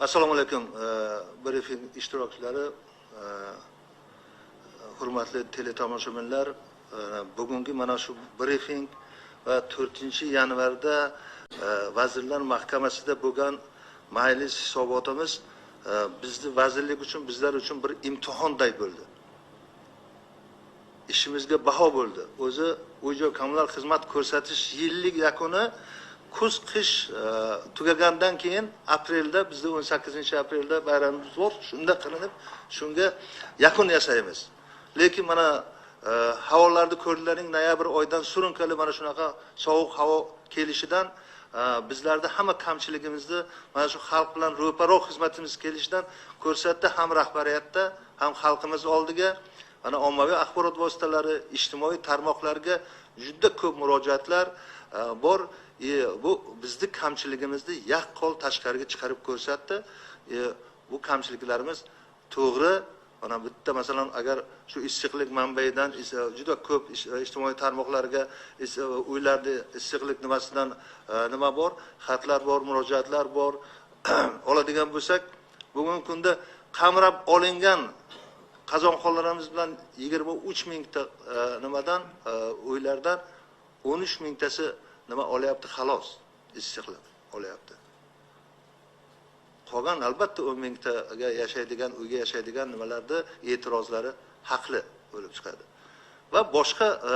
assalomu alaykum e, brifing ishtirokchilari e, hurmatli teletomoshabinlar e, bugungi mana shu brifing va to'rtinchi yanvarda vazirlar mahkamasida bo'lgan majlis hisobotimiz bizni vazirlik uchun bizlar uchun bir imtihonday bo'ldi. Ishimizga baho bo'ldi. O'zi uy joy kommunal xizmat ko'rsatish yillik yakuni kuz qish e, tugagandan keyin aprelda bizda o'n sakkizinchi aprelda bayramimiz bor shunda qilinib shunga yakun yasaymiz lekin mana e, havolarni ko'rdilaring noyabr oyidan surunkali mana shunaqa sovuq havo kelishidan bizlarni bizlarda hamma kamchiligimizni mana shu xalq bilan ro'paro xizmatimiz kelishidan ko'rsatdi ham rahbariyatda ham xalqimiz oldiga. Mana ommaviy axborot vositalari ijtimoiy tarmoqlarga juda ko'p murojaatlar bor. E, bu bizni kamchiligimizni yaqqol tashqariga chiqarib ko'rsatdi. E, bu kamchiliklarimiz to'g'ri. Mana bitta masalan agar shu issiqlik manbaidan e, juda ko'p e, ijtimoiy tarmoqlarga e, uylarni issiqlik nimasidan nima bor? Xatlar bor murojaatlar bor. Oladigan bo'lsak bugungi kunda qamrab olingan qazonxonlarimiz bilan yigirma uch mingta nimadan uylardan o'n uch mingtasi nima olyapti? Xolos issiqlik olyapti. Qolgan albatta o'n mingtaga yashaydigan uyga yashaydigan nimalarni e'tirozlari haqli bo'lib chiqadi. Va boshqa e,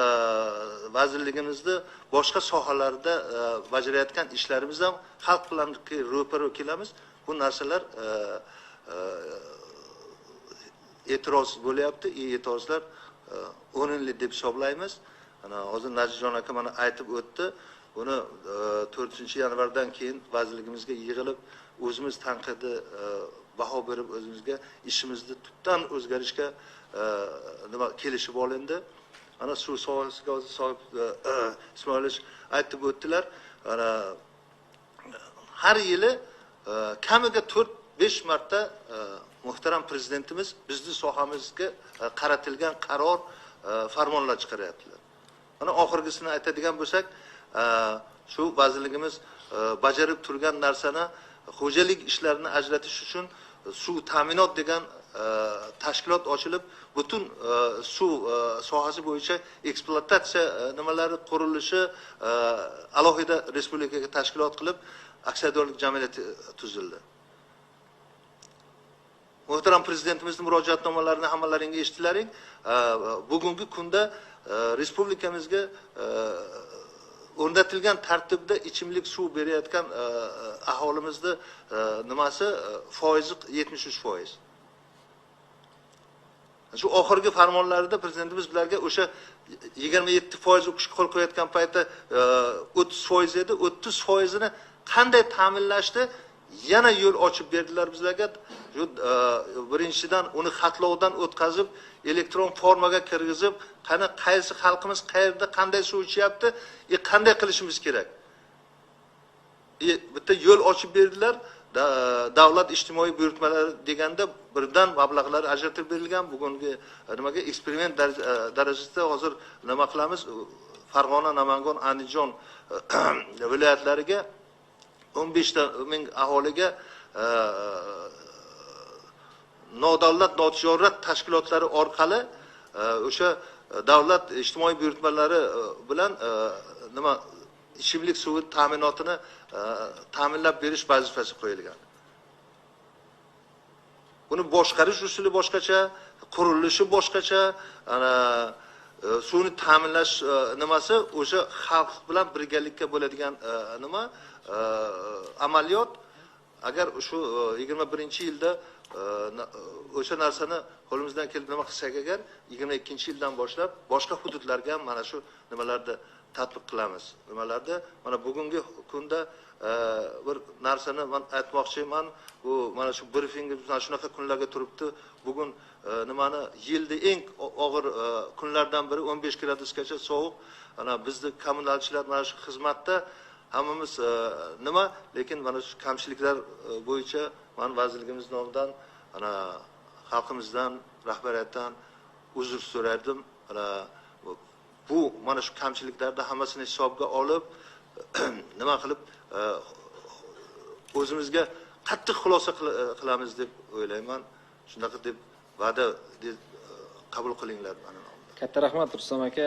vazirligimizni boshqa sohalarda e, bajarayotgan ishlarimiz ham xalq bilan ro'para kelamiz. Bu narsalar e, e, e'tiroz bo'lyapti. И e'tirozlar e, o'rinli deb hisoblaymiz. Ana hozir najibjon aka mana aytib o'tdi. Buni e, to'rtinchi yanvardan keyin vazirligimizga yig'ilib o'zimiz tanqidi e, baho berib o'zimizga ishimizni tubdan o'zgarishga e, nima kelishib olindi. Ana shu sohasiga hozir sohib ismoilovich aytib o'tdilar ana har yili kamiga to'rt besh marta muhtaram prezidentimiz bizni sohamizga qaratilgan qaror farmonlar chiqaryaptilar. Mana oxirgisini aytadigan bo'lsak Э, shu vazirligimiz э, bajarib turgan narsani xo'jalik ishlarini ajratish uchun suv ta'minot degan э, tashkilot ochilib butun suv sohasi bo'yicha ekspluatatsiya nimalari qurilishi alohida respublikaga tashkilot qilib aksiyadorlik jamiyati e, tuzildi. Muhtaram prezidentimizni murojaatnomalarini hammalaringga eshitdilaring bugungi kunda respublikamizga o'rnatilgan tartibda ichimlik suv berayotgan e, e, aholimizni e, nimasi foizi yetmish uch foiz. Shu oxirgi farmonlarida prezidentimiz bizlarga o'sha yigirma yetti foiz qo'l qo'yayotgan paytda o'ttiz foiz edi. O'ttiz foizini qanday ta'minlashni yana yo'l ochib berdilar bizlarga. Shu e, birinchidan uni xatlovdan o'tkazib elektron formaga kirgizib qani qaysi xalqimiz qayerda qanday suv ichyapti и qanday qilishimiz kerak? E, bitta yo'l ochib berdilar davlat ijtimoiy buyurtmalari deganda birdan mablag'lar ajratib berilgan bugungi e, nimaga eksperiment darajasida hozir nima qilamiz? Farg'ona namangan andijon viloyatlariga o'n beshta ming aholiga nodavlat notijorat tashkilotlari orqali e, o'sha e, davlat ijtimoiy buyurtmalari e, bilan nima ichimlik suvi ta'minotini ta'minlab berish vazifasi qo'yilgan. Buni boshqarish usuli boshqacha qurilishi boshqacha ana suvni ta'minlash nimasi o'sha xalq bilan birgalikka bo'ladigan nima amaliyot. Agar shu e, yigirma birinchi yilda o'sha narsani qo'limizdan kelib nima qilsak agar yigirma ikkinchi yildan boshlab boshqa hududlarga ham mana shu nimalarni tatbiq qilamiz. Nimalarda mana bugungi kunda e, bir narsani man aytmoqchiman. Bu mana shu brifingimiz mana shunaqa kunlarga turibdi. Bugun e, nimani? Yilni eng og'ir e, kunlardan biri o'n besh gradusgacha sovuq. Ana bizni kommunalchilar mana shu xizmatda hammamiz nima? Lekin mana shu kamchiliklar bo'yicha man vazirligimiz nomidan ana xalqimizdan rahbariyatdan uzr so'rardim. Ana bu mana shu kamchiliklarni hammasini hisobga olib nima qilib e, o'zimizga qattiq xulosa e, qilamiz deb o'ylayman. Shunaqa deb va'da deb e, qabul qilinglar mani nomimdan katta rahmat rustam aka.